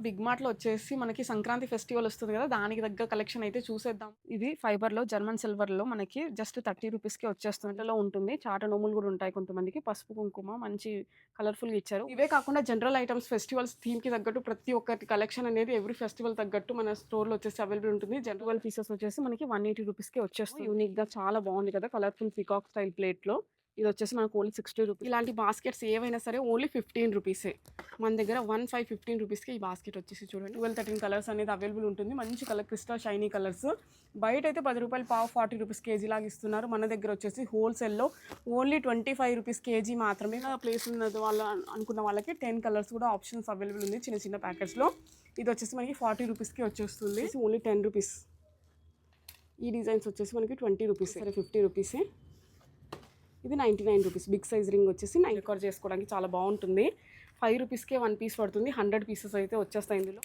Big మార్ట్లో వచ్చేసి మనకి Sankranti festival వస్తుంది కదా దానికి తగ్గ కలెక్షన్ అయితే చూసేద్దాం. ఇది ఫైబర్లో జర్మన్ సిల్వర్లో మనకి జస్ట్ థర్టీ రూపీస్కి కి ఉంటుంది. చాట నోములు కూడా ఉంటాయి కొంతమందికి. పసుపు కుంకుమ మంచి కలర్ఫుల్గా ఇచ్చారు. ఇవే కాకుండా జనరల్ ఐటమ్స్ ఫెస్టివల్స్ థీమ్కి తగ్గట్టు ప్రతి ఒక్కటి కలెక్షన్ అనేది ఎవ్రీ ఫెస్టివల్ తగ్గట్టు మన స్టోర్లో వచ్చేసి అవైలబుల్ ఉంటుంది. జనరల్ పీసెస్ వచ్చేసి మనకి వన్ ఎయిటీ రూపీస్కి వచ్చేస్తుంది. యూనిక్గా చాలా బాగుంది కదా కలర్ఫుల్ పికాక్ స్టైల్ ప్లేట్లో. ఇది వచ్చేసి మనకు ఓన్లీ సిక్స్టీ రూపీస్. ఇలాంటి బాస్కెట్స్ ఏవైనా సరే ఓన్లీ ఫిఫ్టీన్ రూపీసే. మన దగ్గర వన్ ఫైవ్ ఫిఫ్టీన్ రూపీస్కి ఈ బాస్కెట్ వచ్చేసి చూడండి. ట్వెల్వ్ థర్టీన్ కలర్స్ అనేది అవైలబుల్ ఉంటుంది. మంచి కలర్ క్రిస్టల్ షైనీ కలర్స్. బయట అయితే పది రూపాయలు పావు ఫార్టీ రూపీస్ కేజీ లాగా ఇస్తున్నారు. మన దగ్గర వచ్చేసి హోల్సేల్లో only twenty five rupees KG మాత్రమే. ప్లేస్ ఉన్నది వాళ్ళ అనుకున్న వాళ్ళకి టెన్ కలర్స్ కూడా ఆప్షన్స్ అవైలబుల్ ఉంది చిన్న చిన్న ప్యాకెట్స్లో. ఇది వచ్చేసి మనకి ఫార్టీ రూపీస్కి వచ్చేస్తుంది. Only ten rupees. ఈ డిజైన్స్ వచ్చేసి మనకి ట్వంటీ రూపీస్. సరే ఫిఫ్టీ రూపీసే. ఇది ninety nine rupees. Big size ring వచ్చేసి నైన్ రికార్డ్ చేసుకోవడానికి చాలా బాగుంటుంది. ఫైవ్ రూపీస్కే వన్ పీస్ పడుతుంది. హండ్రెడ్ పీసెస్ అయితే వచ్చేస్తాయి ఇందులో.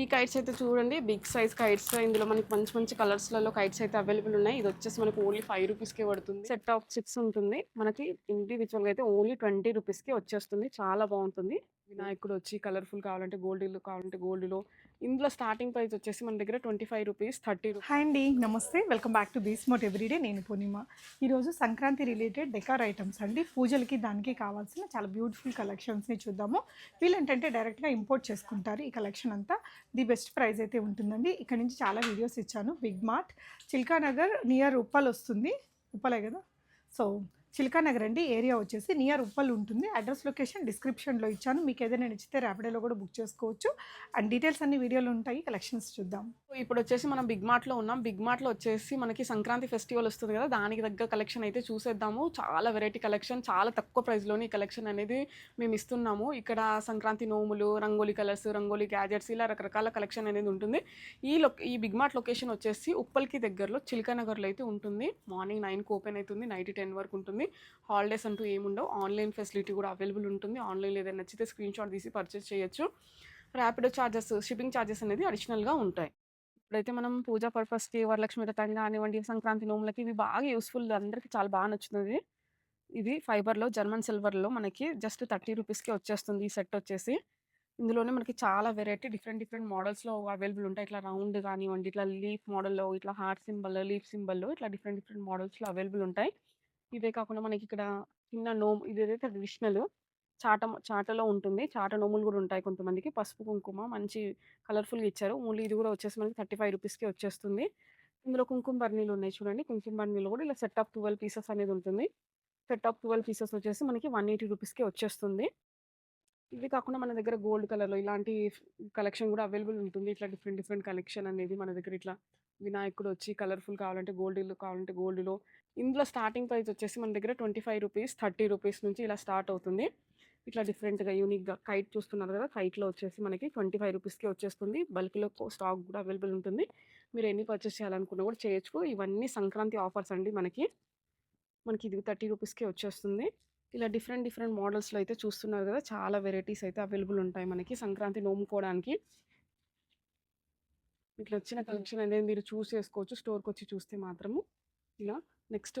ఈ కైట్స్ అయితే చూడండి. బిగ్ సైజ్ కైట్స్ ఇందులో మనకి మంచి మంచి కలర్స్లలో కైట్స్ అయితే అవైలబుల్ ఉన్నాయి. ఇది వచ్చేసి మనకి ఓన్లీ ఫైవ్ రూపీస్కే పడుతుంది. సెట్ ఆఫ్ సిక్స్ ఉంటుంది. మనకి ఇండివిజువల్గా అయితే ఓన్లీ ట్వంటీ రూపీస్కే వచ్చేస్తుంది. చాలా బాగుంటుంది. వినాయకుడు వచ్చి కలర్ఫుల్ కావాలంటే గోల్డ్ కావాలంటే గోల్డ్లో ఇందులో స్టార్టింగ్ ప్రైస్ వచ్చేసి మన దగ్గర twenty five rupees thirty hi అండి నమస్తే. వెల్కమ్ బ్యాక్ టు బీస్ మోట్ ఎవ్రీడే నేను పూర్ణిమ. ఈరోజు సంక్రాంతి రిలేటెడ్ డెకార్ ఐటమ్స్ అండి. పూజలకి దానికి కావాల్సిన చాలా బ్యూటిఫుల్ కలెక్షన్స్ని చూద్దాము. వీళ్ళు ఏంటంటే డైరెక్ట్గా ఇంపోర్ట్ చేసుకుంటారు ఈ కలెక్షన్ అంతా. ది బెస్ట్ ప్రైస్ అయితే ఉంటుందండి. ఇక్కడ నుంచి చాలా వీడియోస్ ఇచ్చాను. Big mart Chilka Nagar near Uppal వస్తుంది. ఉప్పలే కదా? సో చిల్కా నగర్ అండి. ఏరియా వచ్చేసి నియర్ ఉప్పల్ ఉంటుంది. అడ్రస్ లొకేషన్ డిస్క్రిప్షన్లో ఇచ్చాను. మీకు ఏదైనా నచ్చితే ర్యాపిడోలో కూడా బుక్ చేసుకోవచ్చు. అండ్ డీటెయిల్స్ అన్ని వీడియోలో ఉంటాయి. కలెక్షన్స్ చూద్దాం. ఇప్పుడు వచ్చేసి మనం బిగ్ మార్ట్లో ఉన్నాం. బిగ్ మార్ట్లో వచ్చేసి మనకి సంక్రాంతి ఫెస్టివల్ వస్తుంది కదా దానికి తగ్గ కలెక్షన్ అయితే చూసేద్దాము. చాలా వెరైటీ కలెక్షన్ చాలా తక్కువ ప్రైస్లోని ఈ కలెక్షన్ అనేది మేము ఇస్తున్నాము. ఇక్కడ సంక్రాంతి నోములు రంగోలీ కలర్స్ రంగోలీ గ్యాజెట్స్ ఇలా రకరకాల కలెక్షన్ అనేది ఉంటుంది. ఈ లొ ఈ బిగ్ మార్ట్ లొకేషన్ వచ్చేసి ఉప్పల్కి దగ్గరలో చిల్కానగర్లో అయితే ఉంటుంది. మార్నింగ్ నైన్కి ఓపెన్ అవుతుంది. నైట్ టెన్ వరకు ఉంటుంది. హాలిడేస్ అంటూ ఏముండవు. ఆన్లైన్ ఫెసిలిటీ కూడా అవైలబుల్ ఉంటుంది. ఆన్లైన్లో ఏదైనా నచ్చితే స్క్రీన్ షాట్ తీసి పర్చేస్ చేయొచ్చు. ర్యాపిడో ఛార్జెస్ షిప్పింగ్ ఛార్జెస్ అనేది అడిషనల్గా ఉంటాయి. ఇప్పుడైతే మనం పూజా పర్పస్కి వరలక్ష్మి రతం కానివ్వండి సంక్రాంతి నోములకి ఇవి బాగా యూస్ఫుల్ అందరికీ చాలా బాగా నచ్చుతుంది. ఇది ఫైబర్లో జర్మన్ సిల్వర్లో మనకి జస్ట్ థర్టీ రూపీస్కి వచ్చేస్తుంది ఈ సెట్ వచ్చేసి. ఇందులోనే మనకి చాలా వెరైటీ డిఫరెంట్ డిఫరెంట్ మోడల్స్లో అవైలబుల్ ఉంటాయి. ఇట్లా రౌండ్ కానివ్వండి ఇట్లా లీఫ్ మోడల్లో ఇట్లా హార్ట్ సింబల్ లీఫ్ సింబల్లో ఇట్లా డిఫరెంట్ డిఫరెంట్ మోడల్స్లో అవైలబుల్ ఉంటాయి. ఇవే కాకుండా మనకి ఇక్కడ చిన్న నోము ఇది ఏదైతే ట్రెడిషనల్ చాట చాటలో ఉంటుంది. చాట నోములు కూడా ఉంటాయి కొంతమందికి. పసుపు కుంకుమ మంచి కలర్ఫుల్గా ఇచ్చారు. ఓన్లీ ఇది కూడా వచ్చేసి మనకి థర్టీ ఫైవ్ రూపీస్కి వచ్చేస్తుంది. ఇందులో కుంకుమ బర్నీలు ఉన్నాయి చూడండి. కుంకుమ బర్నీలు కూడా ఇలా సెట్ ఆఫ్ ట్వెల్వ్ పీసెస్ అనేది ఉంటుంది. సెట్ ఆఫ్ ట్వెల్వ్ పీసెస్ వచ్చేసి మనకి వన్ ఎయిటీ రూపీస్కి వచ్చేస్తుంది. ఇవి కాకుండా మన దగ్గర గోల్డ్ కలర్లో ఇలాంటి కలెక్షన్ కూడా అవైలబుల్ ఉంటుంది. ఇట్లా డిఫరెంట్ డిఫరెంట్ కలెక్షన్ అనేది మన దగ్గర ఇట్లా వినాయకుడు వచ్చి కలర్ఫుల్ కావాలంటే గోల్డ్లో కావాలంటే గోల్డ్లో. ఇందులో స్టార్టింగ్ ప్రైస్ వచ్చేసి మన దగ్గర twenty five rupees thirty rupees నుంచి ఇలా స్టార్ట్ అవుతుంది. ఇట్లా డిఫరెంట్గా యూనిక్గా కైట్ చూస్తున్నారు కదా కైట్లో వచ్చేసి మనకి ట్వంటీ ఫైవ్ రూపీస్కి వచ్చేస్తుంది. బల్క్లో స్టాక్ కూడా అవైలబుల్ ఉంటుంది. మీరు ఎన్ని పర్చేస్ చేయాలనుకున్నా కూడా చేయొచ్చు. ఇవన్నీ సంక్రాంతి ఆఫర్స్ అండి మనకి. మనకి ఇది థర్టీ రూపీస్కే వచ్చేస్తుంది. ఇలా డిఫరెంట్ డిఫరెంట్ మోడల్స్లో అయితే చూస్తున్నారు కదా చాలా వెరైటీస్ అయితే అవైలబుల్ ఉంటాయి మనకి సంక్రాంతి నోముకోవడానికి. ఇట్లా వచ్చిన కలెక్షన్ అనేది మీరు చూస్ చేసుకోవచ్చు. స్టోర్కి వచ్చి చూస్తే మాత్రము. ఇలా నెక్స్ట్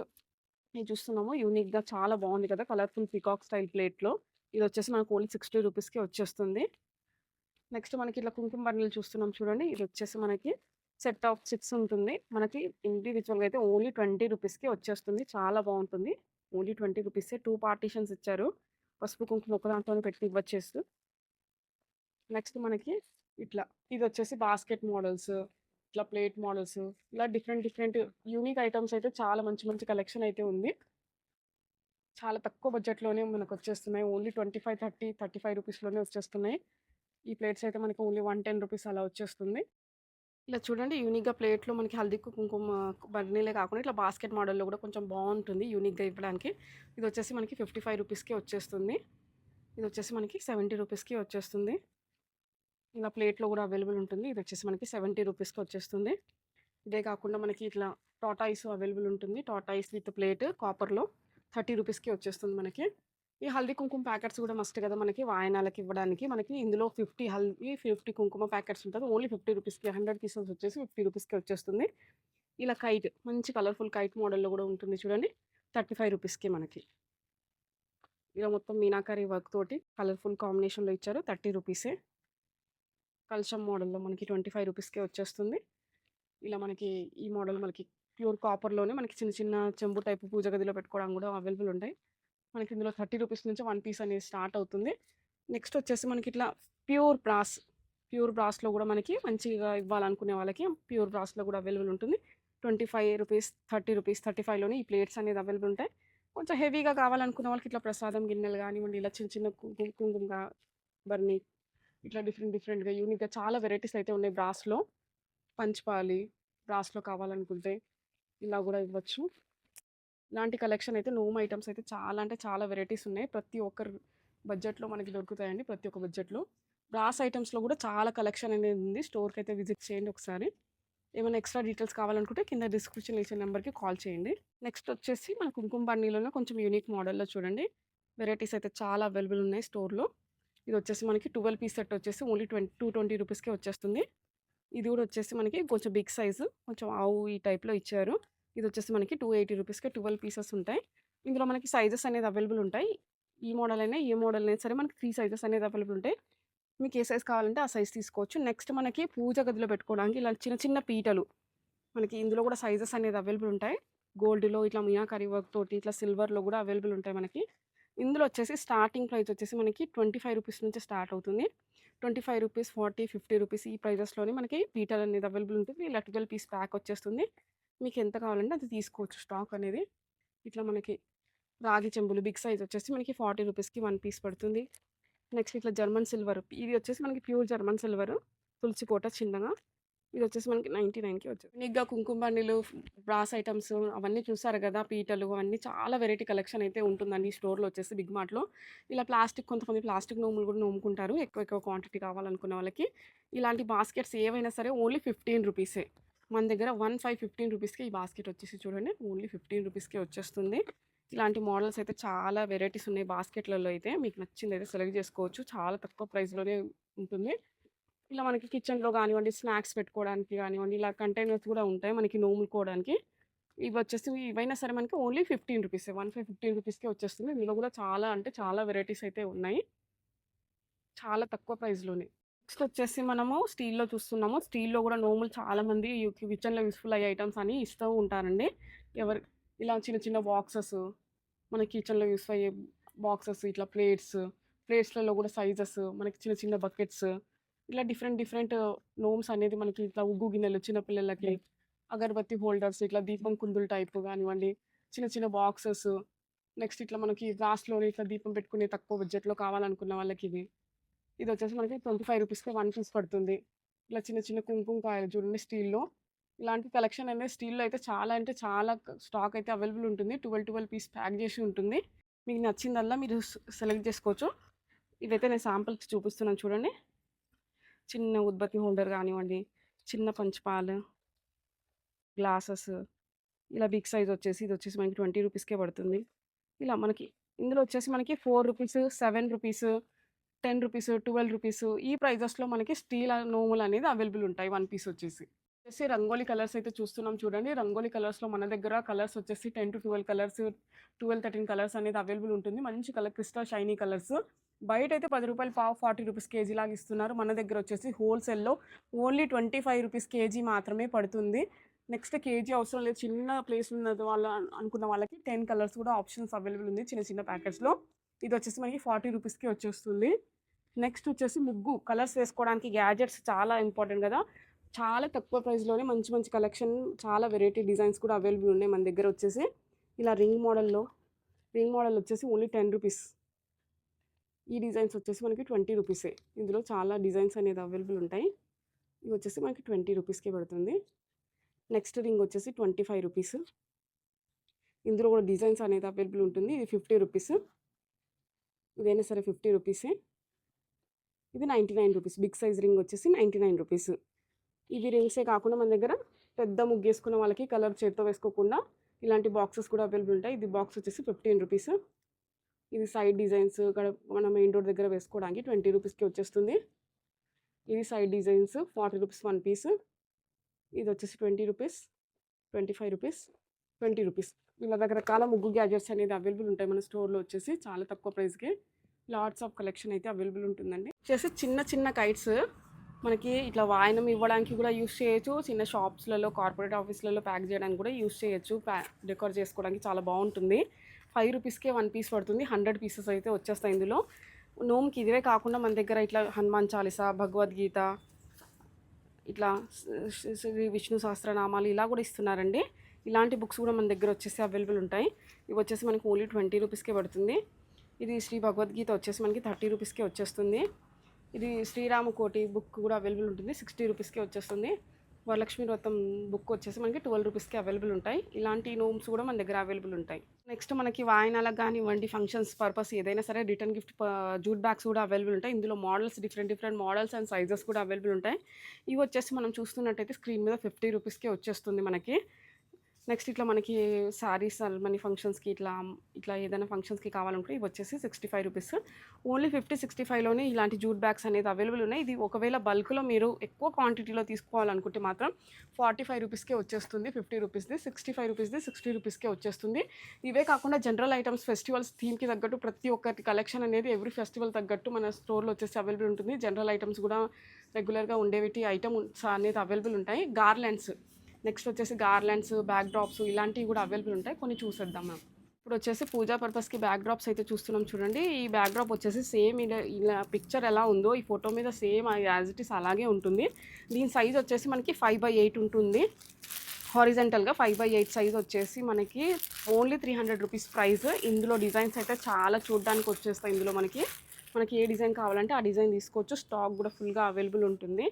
ఇది చూస్తున్నాము. యూనిక్గా చాలా బాగుంది కదా! కలర్ఫుల్ పికాక్ స్టైల్ ప్లేట్లో. ఇది వచ్చేసి మనకు ఓన్లీ సిక్స్టీ రూపీస్కి వచ్చేస్తుంది. నెక్స్ట్ మనకి ఇట్లా కుంకుమ బర్నీలు చూస్తున్నాం చూడండి. ఇది వచ్చేసి మనకి సెట్ ఆఫ్ సిక్స్ ఉంటుంది. మనకి ఇండివిజువల్గా అయితే ఓన్లీ ట్వంటీ రూపీస్కి వచ్చేస్తుంది. చాలా బాగుంటుంది. ఓన్లీ ట్వంటీ రూపీసే టూ పార్టీషన్స్ ఇచ్చారు. పసుపు కుంకుమ ఒక దాంట్లోనే పెట్టి ఇవ్వచ్చేస్తూ. నెక్స్ట్ మనకి ఇట్లా. ఇది వచ్చేసి బాస్కెట్ మోడల్స్ ఇట్లా ప్లేట్ మోడల్స్ ఇలా డిఫరెంట్ డిఫరెంట్ యూనిక్ ఐటమ్స్ అయితే చాలా మంచి మంచి కలెక్షన్ అయితే ఉంది. చాలా తక్కువ బడ్జెట్లోనే మనకు వచ్చేస్తున్నాయి only twenty five thirty thirty five రూపీస్లోనే వచ్చేస్తున్నాయి. ఈ ప్లేట్స్ అయితే మనకి ఓన్లీ వన్ టెన్ రూపీస్ అలా వచ్చేస్తుంది. ఇలా చూడండి యూనిక్గా ప్లేట్లో మనకి హల్దీ కుంకుమ బర్నీలే కాకుండా ఇట్లా బాస్కెట్ మోడల్లో కూడా కొంచెం బాగుంటుంది యూనిక్గా ఇవ్వడానికి. ఇది వచ్చేసి మనకి ఫిఫ్టీ ఫైవ్ రూపీస్కి వచ్చేస్తుంది. ఇది వచ్చేసి మనకి సెవెంటీ రూపీస్కి వచ్చేస్తుంది. ఇలా ప్లేట్లో కూడా అవైలబుల్ ఉంటుంది. ఇది వచ్చేసి మనకి సెవెంటీ రూపీస్కి వచ్చేస్తుంది. ఇదే కాకుండా మనకి ఇట్లా టాటాయిస్ అవైలబుల్ ఉంటుంది. టాటాయిస్ విత్ ప్లేట్ కాపర్లో థర్టీ రూపీస్కి వచ్చేస్తుంది మనకి. ఈ హల్దీ కుంకుమ ప్యాకెట్స్ కూడా మస్ట్ కదా మనకి వాయనాలకి ఇవ్వడానికి. మనకి ఇందులో ఫిఫ్టీ హల్దీ ఫిఫ్టీ కుంకుమ ప్యాకెట్స్ ఉంటుంది ఓన్లీ ఫిఫ్టీ రూపీస్కి హండ్రెడ్ పీసెస్ వచ్చేసి ఫిఫ్టీ రూపీస్కి వచ్చేస్తుంది. ఇలా కైట్ మంచి కలర్ఫుల్ కైట్ మోడల్లో కూడా ఉంటుంది చూడండి. థర్టీ ఫైవ్ రూపీస్కి మనకి. ఇలా మొత్తం మీనాకారి వర్క్ తోటి కలర్ఫుల్ కాంబినేషన్లో ఇచ్చారు. థర్టీ రూపీసే. కల్చం మోడల్‌లో మనకి 25 రూపీస్‌కే వచ్చేస్తుంది. ఇలా మనకి ఈ మోడల్ మనకి ప్యూర్ కాపర్‌లోనే మనకి చిన్న చిన్న చెంబు టైపు పూజ గదిలో పెట్టుకోవడం కూడా అవైలబుల్ ఉంటాయి. మనకి ఇందులో 30 రూపీస్ నుంచి వన్ పీస్ అనేది స్టార్ట్ అవుతుంది. నెక్స్ట్ వచ్చేసి మనకి ఇట్లా ప్యూర్ బ్రాస్, ప్యూర్ బ్రాస్‌లో కూడా మనకి మంచిగా ఇవ్వాలనుకునే వాళ్ళకి ప్యూర్ బ్రాస్‌లో కూడా అవైలబుల్ ఉంటుంది. 25 రూపీస్, 30 రూపీస్, 35లోనే ఈ ప్లేట్స్ అనేది అవైలబుల్ ఉంటాయి. కొంచెం హెవీగా కావాలనుకున్న వాళ్ళకి ఇట్లా ప్రసాదం గిన్నెలు కానివ్వండి ఇలా చిన్న చిన్న కుంకుమ కుంకుమ బర్నీ ఇట్లా డిఫరెంట్ డిఫరెంట్‌గా యూనిక్‌గా చాలా వెరైటీస్ అయితే ఉన్నాయి బ్రాస్‌లో. పంచపాలి బ్రాస్‌లో కావాలనుకుంటే ఇలా కూడా ఇవ్వచ్చు. ఇలాంటి కలెక్షన్ అయితే నోమ్ ఐటమ్స్ అయితే చాలా అంటే చాలా వెరైటీస్ ఉన్నాయి. ప్రతి ఒక్కరు బడ్జెట్‌లో మనకి దొరుకుతాయండి. ప్రతి ఒక్క బడ్జెట్‌లో. బ్రాస్ ఐటమ్స్లో కూడా చాలా కలెక్షన్ అనేది ఉంది. స్టోర్కి అయితే విజిట్ చేయండి ఒకసారి. ఏమైనా ఎక్స్‌ట్రా డీటెయిల్స్ కావాలనుకుంటే కింద డిస్క్రిప్షన్ ఇచ్చిన నెంబర్‌కి కాల్ చేయండి. నెక్స్ట్ వచ్చేసి మన కుంకుమ బన్నీలోనే కొంచెం యూనిక్ మోడల్‌లో చూడండి. వెరైటీస్ అయితే చాలా అవైలబుల్ ఉన్నాయి స్టోర్‌లో. ఇది వచ్చేసి మనకి 12 పీస్ సెట్ వచ్చేసి ఓన్లీ ట్వంటీ టూ ట్వంటీ రూపీస్‌కే వచ్చేస్తుంది. ఇది కూడా వచ్చేసి మనకి కొంచెం బిగ్ సైజు కొంచెం ఆవు ఈ టైప్‌లో ఇచ్చారు. ఇది వచ్చేసి మనకి 280 రూపీస్‌కే 12 పీసెస్ ఉంటాయి. ఇందులో మనకి సైజెస్ అనేది అవైలబుల్ ఉంటాయి. ఈ మోడల్ అయినా, ఏ మోడల్ అయినా సరే మనకి త్రీ సైజెస్ అనేది అవైలబుల్ ఉంటాయి. మీకు ఏ సైజ్ కావాలంటే ఆ సైజ్ తీసుకోవచ్చు. నెక్స్ట్ మనకి పూజ గదిలో పెట్టుకోవడానికి ఇలా చిన్న చిన్న పీటలు. మనకి ఇందులో కూడా సైజెస్ అనేది అవైలబుల్ ఉంటాయి. గోల్డ్‌లో ఇట్లా మీనాకరి వర్క్ తోటి ఇట్లా సిల్వర్‌లో కూడా అవైలబుల్ ఉంటాయి మనకి. ఇందులో వచ్చేసి స్టార్టింగ్ ప్రైస్ వచ్చేసి మనకి 25 రూపీస్ నుంచి స్టార్ట్ అవుతుంది. 25 రూపీస్, 40, 50 రూపీస్ ఈ ప్రైజెస్‌లోనే మనకి పీటల్ అనేది అవైలబుల్ ఉంటుంది. ఇలా 12 పీస్ ప్యాక్ వచ్చేస్తుంది. మీకు ఎంత కావాలంటే అది తీసుకోవచ్చు స్టాక్ అనేది. ఇట్లా మనకి రాగి చెంబులు బిగ్ సైజ్ వచ్చేసి మనకి 40 రూపీస్‌కి వన్ పీస్ పడుతుంది. నెక్స్ట్ ఇట్లా జర్మన్ సిల్వర్ ఇది వచ్చేసి మనకి ప్యూర్ జర్మన్ సిల్వర్ తులసి కోట చిన్నగా. ఇది వచ్చేసి మనకి 99కి వచ్చేది. యూనిక్‌గా కుంకుమ బన్నీలు, బ్రాస్ ఐటమ్స్ అవన్నీ చూసారు కదా! పీటలు అవన్నీ చాలా వెరైటీ కలెక్షన్ అయితే ఉంటుందండి ఈ స్టోర్‌లో వచ్చేసి బిగ్ మార్ట్‌లో. ఇలా ప్లాస్టిక్ కొంతమంది ప్లాస్టిక్ నోములు కూడా నోముకుంటారు. ఎక్కువ ఎక్కువ క్వాంటిటీ కావాలనుకున్న వాళ్ళకి. ఇలాంటి బాస్కెట్స్ ఏవైనా సరే ఓన్లీ 15 రూపీసే. మన దగ్గర 1515 రూపీస్‌కి ఈ బాస్కెట్ వచ్చేసి చూడండి. ఓన్లీ 15 రూపీస్‌కే వచ్చేస్తుంది. ఇలాంటి మోడల్స్ అయితే చాలా వెరైటీస్ ఉన్నాయి బాస్కెట్‌లలో అయితే. మీకు నచ్చింది అయితే సెలెక్ట్ చేసుకోవచ్చు. చాలా తక్కువ ప్రైస్‌లోనే ఉంటుంది. ఇలా మనకి కిచెన్‌లో కానివ్వండి స్నాక్స్ పెట్టుకోవడానికి కానివ్వండి ఇలా కంటైనర్స్ కూడా ఉంటాయి మనకి నోములుకోవడానికి. ఇవి వచ్చేసి ఇవైనా సరే మనకి only fifteen rupees one five fifteen రూపీస్‌కే వచ్చేస్తుంది. ఇందులో కూడా చాలా అంటే చాలా వెరైటీస్ అయితే ఉన్నాయి. చాలా తక్కువ ప్రైస్‌లోనే. నెక్స్ట్ వచ్చేసి మనము స్టీల్‌లో చూస్తున్నాము. స్టీల్‌లో కూడా నోములు చాలామంది కిచెన్‌లో యూస్ఫుల్ అయ్యే ఐటమ్స్ అని ఇస్తూ ఉంటారండి. ఎవరు ఇలా చిన్న చిన్న బాక్సెస్ మన కిచెన్‌లో యూస్ అయ్యే బాక్సెస్ ఇట్లా ప్లేట్స్, ప్లేట్స్‌లలో కూడా సైజెస్ మనకి చిన్న చిన్న బకెట్స్ ఇలా డిఫరెంట్ డిఫరెంట్ నోమ్స్ అనేది మనకి ఇట్లా ఉగ్గు గిన్నెలు చిన్న పిల్లలకి, అగరబత్తి హోల్డర్స్ ఇట్లా దీపం కుందులు టైప్ గానివ్వండి, చిన్న చిన్న బాక్సెస్ నెక్స్ట్ ఇట్లా మనకి గ్లాస్‌లోనే ఇట్లా దీపం పెట్టుకునే తక్కువ బడ్జెట్‌లో కావాలనుకున్న వాళ్ళకి ఇవి. ఇది వచ్చేసి మనకి 25 రూపీస్‌కే 1 పీస్ పడుతుంది. ఇలా చిన్న చిన్న కుంకుమ కాయలు చూడండి స్టీల్‌లో. ఇలాంటి కలెక్షన్ అనేది స్టీల్‌లో అయితే చాలా అంటే చాలా స్టాక్ అయితే అవైలబుల్ ఉంటుంది. 12, 12 పీస్ ప్యాక్ చేసి ఉంటుంది. మీకు నచ్చిందల్లా మీరు సెలెక్ట్ చేసుకోవచ్చు. ఇవైతే నేను శాంపుల్‌కి చూపిస్తున్నాను చూడండి. చిన్న ఉద్బత్తి హోల్డర్ కానివ్వండి చిన్న పంచపాలు గ్లాసెస్ ఇలా బిగ్ సైజ్ వచ్చేసి ఇది వచ్చేసి మనకి 20 రూపీస్‌కే పడుతుంది. ఇలా మనకి ఇందులో వచ్చేసి మనకి four rupees, seven rupees, 10 rupees, 12 rupees ఈ ప్రైజెస్‌లో మనకి స్టీల్ నోములు అనేది అవైలబుల్ ఉంటాయి వన్ పీస్ వచ్చేసి. వచ్చేసి రంగోలీ కలర్స్ అయితే చూస్తున్నాం చూడండి. రంగోలీ కలర్స్‌లో మన దగ్గర కలర్స్ వచ్చేసి 10-12 కలర్స్, 12, 13 కలర్స్ అనేది అవైలబుల్ ఉంటుంది. మంచి కలర్ క్రిస్టల్ షైనీ కలర్స్. బయట అయితే పది రూపాయలు పావు, 40 రూపీస్ కేజీ లాగా ఇస్తున్నారు. మన దగ్గర వచ్చేసి హోల్‌సేల్‌లో ఓన్లీ 25 రూపీస్ కేజీ మాత్రమే పడుతుంది. నెక్స్ట్ కేజీ అవసరం లేదు. చిన్న ప్లేస్ ఉన్న వాళ్ళ అనుకున్న వాళ్ళకి 10 కలర్స్ కూడా ఆప్షన్స్ అవైలబుల్ ఉంది చిన్న చిన్న ప్యాకెట్స్‌లో. ఇది వచ్చేసి మనకి 40 రూపీస్‌కి వచ్చేస్తుంది. నెక్స్ట్ వచ్చేసి ముగ్గు కలర్స్ వేసుకోవడానికి గ్యాడ్జెట్స్ చాలా ఇంపార్టెంట్ కదా! చాలా తక్కువ ప్రైస్‌లోనే మంచి మంచి కలెక్షన్ చాలా వెరైటీ డిజైన్స్ కూడా అవైలబుల్ ఉన్నాయి మన దగ్గర వచ్చేసి. ఇలా రింగ్ మోడల్‌లో రింగ్ మోడల్ వచ్చేసి ఓన్లీ 10 రూపీస్. ఈ డిజైన్స్ వచ్చేసి మనకి 20 రూపీసే. ఇందులో చాలా డిజైన్స్ అనేది అవైలబుల్ ఉంటాయి. ఇవి వచ్చేసి మనకి 20 రూపీస్‌కే పడుతుంది. నెక్స్ట్ రింగ్ వచ్చేసి 25 రూపీస్. ఇందులో కూడా డిజైన్స్ అనేది అవైలబుల్ ఉంటుంది. ఇది 50 రూపీస్. ఇదైనా సరే 50 రూపీసే. ఇది 99 రూపీస్. బిగ్ సైజ్ రింగ్ వచ్చేసి 99 రూపీస్. ఇవి రింగ్సే కాకుండా మన దగ్గర పెద్ద ముగ్గేసుకున్న వాళ్ళకి కలర్ చేత్తో వేసుకోకుండా ఇలాంటి బాక్సెస్ కూడా అవైలబుల్ ఉంటాయి. ఇది బాక్స్ వచ్చేసి 15 రూపీస్. ఇది సైడ్ డిజైన్స్ ఇక్కడ మన మెయిన్ డోర్ దగ్గర వేసుకోవడానికి 20 రూపీస్‌కి వచ్చేస్తుంది. ఇది side designs 40 rupees one piece. ఇది వచ్చేసి 20 రూపీస్, 25 రూపీస్, 20 రూపీస్. ఇలా రకరకాల ముగ్గు గ్యాజెట్స్ అనేది అవైలబుల్ ఉంటాయి మన స్టోర్‌లో వచ్చేసి చాలా తక్కువ ప్రైస్కి లాట్స్ ఆఫ్ కలెక్షన్ అయితే అవైలబుల్ ఉంటుందండి. వచ్చేసి చిన్న చిన్న కైట్స్ మనకి ఇట్లా వాయనం ఇవ్వడానికి కూడా యూస్ చేయొచ్చు చిన్న షాప్స్లలో కార్పొరేట్ ఆఫీస్లలో ప్యాక్ చేయడానికి కూడా యూస్ చేయొచ్చు ప్యా డెకర్ చేసుకోవడానికి చాలా బాగుంటుంది ఫైవ్ రూపీస్కే వన్ పీస్ పడుతుంది. హండ్రెడ్ పీసెస్ అయితే వచ్చేస్తాయి ఇందులో. నోమ్కి ఇదివే కాకుండా మన దగ్గర ఇట్లా హనుమాన్ చాలీసా భగవద్గీత ఇట్లా శ్రీ- శ్రీ విష్ణు సహస్రనామాలు ఇలా కూడా ఇస్తున్నారండి. ఇలాంటి బుక్స్ కూడా మన దగ్గర వచ్చేసి అవైలబుల్ ఉంటాయి. ఇవి వచ్చేసి మనకి ఓన్లీ ట్వంటీ రూపీస్కే పడుతుంది. ఇది శ్రీ భగవద్గీత వచ్చేసి మనకి థర్టీ రూపీస్కే వచ్చేస్తుంది. ఇది శ్రీరామ కోటి బుక్ కూడా అవైలబుల్ ఉంటుంది. సిక్స్టీ రూపీస్కే వచ్చేస్తుంది. వరలక్ష్మి వ్రతం బుక్ వచ్చేసి మనకి ట్వెల్వ్ రూపీస్కి అవైలబుల్ ఉంటాయి. ఇలాంటి నోమ్స్ కూడా మన దగ్గర అవైలబుల్ ఉంటాయి. నెక్స్ట్ మనకి వాయనాలకు కానివ్వండి ఫంక్షన్స్ పర్పస్ ఏదైనా సరే రిటర్న్ గిఫ్ట్ జూట్ బ్యాగ్స్ కూడా అవైలబుల్ ఉంటాయి. ఇందులో models different different models and sizes కూడా అవైలబుల్ ఉంటాయి. ఇవి వచ్చేసి మనం చూస్తున్నట్టయితే స్క్రీన్ మీద ఫిఫ్టీ రూపీస్కే వచ్చేస్తుంది మనకి. నెక్స్ట్ ఇట్లా మనకి శారీస్ మన ఫంక్షన్స్కి ఇట్లా ఇట్లా ఏదైనా ఫంక్షన్స్కి కావాలనుకుంటే ఇవి వచ్చేసి sixty five rupees. Only fifty sixty ఫైవ్లోనే ఇలాంటి జూట్ బ్యాగ్స్ అనేది అవైలబుల్ ఉన్నాయి. ఇది ఒకవేళ బల్క్లో మీరు ఎక్కువ క్వాంటిటీలో తీసుకోవాలనుకుంటే మాత్రం ఫార్టీ ఫైవ్ రూపీస్కే వచ్చేస్తుంది. ఫిఫ్టీ రూపీస్ది సిక్స్టీ ఫైవ్ రూపీస్ది సిక్స్టీ రూపీస్కే వచ్చేస్తుంది. ఇవే కాకుండా జనరల్ ఐటమ్స్ ఫెస్టివల్స్ థీమ్కి తగ్గట్టు ప్రతి ఒక్కటి కలెక్షన్ అనేది ఎవ్రీ ఫెస్టివల్ తగ్గట్టు మన స్టోర్లో వచ్చేసి అవైలబుల్ ఉంటుంది. జనరల్ ఐటమ్స్ కూడా రెగ్యులర్గా ఉండేవి ఐటమ్స్ అనేది అవైలబుల్ ఉంటాయి. గార్లెండ్స్ నెక్స్ట్ వచ్చేసి గార్లెండ్స్ బ్యాక్ డ్రాప్స్ ఇలాంటివి కూడా అవైలబుల్ ఉంటాయి. కొన్ని చూసేద్దాం మనం. ఇప్పుడు వచ్చేసి పూజా పర్పస్కి బ్యాక్ డ్రాప్స్ అయితే చూస్తున్నాం చూడండి. ఈ బ్యాక్ డ్రాప్ వచ్చేసి సేమ్ ఇలా ఇలా పిక్చర్ ఎలా ఉందో ఈ ఫోటో మీద సేమ్ యాజ్ ఇట్ ఇస్ అలాగే ఉంటుంది. దీని సైజ్ వచ్చేసి మనకి ఫైవ్ బై ఎయిట్ ఉంటుంది. హారిజెంటల్గా ఫైవ్ బై ఎయిట్ సైజ్ వచ్చేసి మనకి only three hundred rupees price ఇందులో డిజైన్స్ అయితే చాలా చూడడానికి వచ్చేస్తాయి ఇందులో మనకి. మనకి ఏ డిజైన్ కావాలంటే ఆ డిజైన్ తీసుకోవచ్చు. స్టాక్ కూడా ఫుల్గా అవైలబుల్ ఉంటుంది.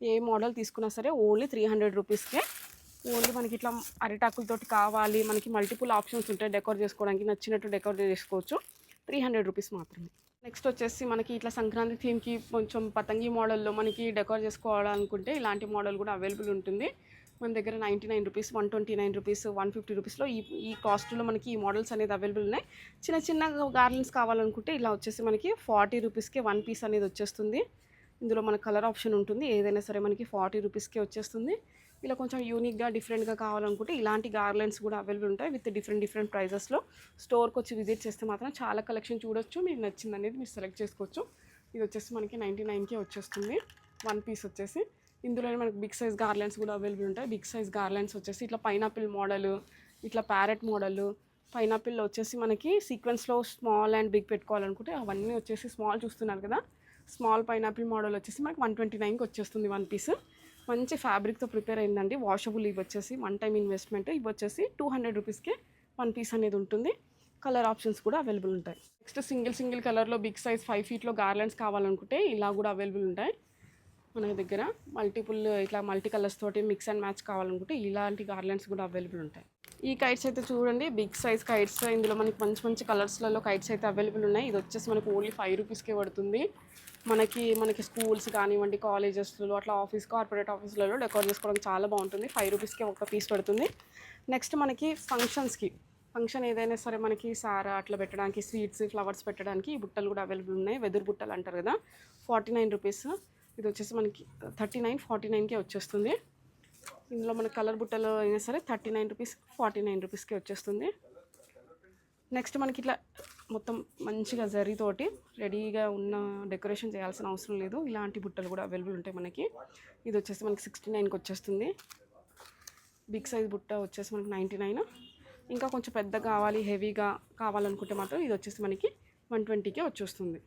ఏ మోడల్ తీసుకున్నా సరే ఓన్లీ త్రీ హండ్రెడ్ రూపీస్కే ఓన్లీ మనకి ఇట్లా అరిటాకులతోటి కావాలి మనకి మల్టిపుల్ ఆప్షన్స్ ఉంటాయి డెకోర్ చేసుకోవడానికి నచ్చినట్టు డెకోర్ చేసుకోవచ్చు. త్రీ హండ్రెడ్ రూపీస్ మాత్రమే. నెక్స్ట్ వచ్చేసి మనకి ఇట్లా సంక్రాంతి థీమ్కి కొంచెం పతంగి మోడల్లో మనకి డెకోర్ చేసుకోవాలనుకుంటే ఇలాంటి మోడల్ కూడా అవైలబుల్ ఉంటుంది. మన దగ్గర ninety nine rupees one twenty nine rupees one fifty రూపీస్లో ఈ ఈ కాస్ట్లో మనకి ఈ మోడల్స్ అనేది అవైలబుల్ ఉన్నాయి. చిన్న చిన్న గార్లెన్స్ కావాలనుకుంటే ఇలా వచ్చేసి మనకి ఫార్టీ రూపీస్కే వన్ పీస్ అనేది వచ్చేస్తుంది. ఇందులో మన కలర్ ఆప్షన్ ఉంటుంది. ఏదైనా సరే మనకి ఫార్టీ రూపీస్కే వచ్చేస్తుంది. ఇలా కొంచెం యూనిక్గా డిఫరెంట్గా కావాలనుకుంటే ఇలాంటి గార్లెండ్స్ కూడా అవైలబుల్ ఉంటాయి విత్ డిఫరెంట్ డిఫరెంట్ ప్రైజెస్లో స్టోర్కి వచ్చి విజిట్ చేస్తే మాత్రం చాలా కలెక్షన్ చూడొచ్చు. మీకు నచ్చింది అనేది మీరు సెలెక్ట్ చేసుకోవచ్చు. ఇది వచ్చేసి మనకి నైంటీ నైన్కే వచ్చేస్తుంది. వన్ పీస్ వచ్చేసి. ఇందులోనే మనకి బిగ్ సైజ్ గార్లెండ్స్ కూడా అవైలబుల్ ఉంటాయి. బిగ్ సైజ్ గార్లెండ్స్ వచ్చేసి ఇట్లా పైనాపిల్ మోడల్ ఇట్లా ప్యారెట్ మోడల్ పైనాపిల్ వచ్చేసి మనకి సీక్వెన్స్లో స్మాల్ అండ్ బిగ్ పెట్టుకోవాలనుకుంటే అవన్నీ వచ్చేసి స్మాల్ చూస్తున్నారు కదా. స్మాల్ పైనాపిల్ మోడల్ వచ్చేసి మనకి వన్ ట్వంటీ నైన్కి వచ్చేస్తుంది వన్ పీస్ మంచి ఫ్యాబ్రిక్తో ప్రిపేర్ అయిందండి. వాషబుల్ ఇవి వచ్చేసి వన్ టైం ఇన్వెస్ట్మెంట్ ఇవి వచ్చేసి టూ హండ్రెడ్ రూపీస్కే వన్ పీస్ అనేది ఉంటుంది. కలర్ ఆప్షన్స్ కూడా అవైలబుల్ ఉంటాయి. నెక్స్ట్ సింగిల్ సింగిల్ కలర్లో బిగ్ సైజ్ ఫైవ్ ఫీట్లో గార్లెండ్స్ కావాలనుకుంటే ఇలా కూడా అవైలబుల్ ఉంటాయి. మన దగ్గర మల్టిపుల్ ఇట్లా మల్టీ కలర్స్ తోటి మిక్స్ అండ్ మ్యాచ్ కావాలనుకుంటే ఇలాంటి గార్లెండ్స్ కూడా అవైలబుల్ ఉంటాయి. ఈ కైట్స్ అయితే చూడండి బిగ్ సైజ్ కైట్స్ ఇందులో మనకి మంచి మంచి కలర్స్లలో కైట్స్ అయితే అవైలబుల్ ఉన్నాయి. ఇది వచ్చేసి మనకి ఓన్లీ ఫైవ్ రూపీస్కే పడుతుంది. మనకి మనకి స్కూల్స్ కానివ్వండి కాలేజెస్లో అట్లా ఆఫీస్ కార్పొరేట్ ఆఫీస్లలో డెకోర్ చేసుకోవడానికి చాలా బాగుంటుంది. ఫైవ్ రూపీస్కే ఒక పీస్ పడుతుంది. నెక్స్ట్ మనకి ఫంక్షన్స్కి ఫంక్షన్ ఏదైనా సరే మనకి సారా అట్లా పెట్టడానికి స్వీట్స్ ఫ్లవర్స్ పెట్టడానికి ఈ బుట్టలు కూడా అవైలబుల్ ఉన్నాయి. వెదురు బుట్టలు అంటారు కదా ఫార్టీ నైన్ రూపీస్ ఇది వచ్చేసి మనకి థర్టీ నైన్ ఫార్టీ నైన్కే వచ్చేస్తుంది. ఇందులో మన కలర్ బుట్టలు అయినా సరే thirty nine rupees forty nine రూపీస్కి వచ్చేస్తుంది. నెక్స్ట్ మనకి ఇట్లా మొత్తం మంచిగా జరీతోటి రెడీగా ఉన్న డెకరేషన్ చేయాల్సిన అవసరం లేదు. ఇలాంటి బుట్టలు కూడా అవైలబుల్ ఉంటాయి మనకి. ఇది వచ్చేసి మనకి సిక్స్టీ నైన్కి వచ్చేస్తుంది. బిగ్ సైజ్ బుట్ట వచ్చేసి మనకి నైంటీ నైన్. ఇంకా కొంచెం పెద్దగా కావాలి హెవీగా కావాలనుకుంటే మాత్రం ఇది వచ్చేసి మనకి వన్ ట్వంటీకే వచ్చేస్తుంది.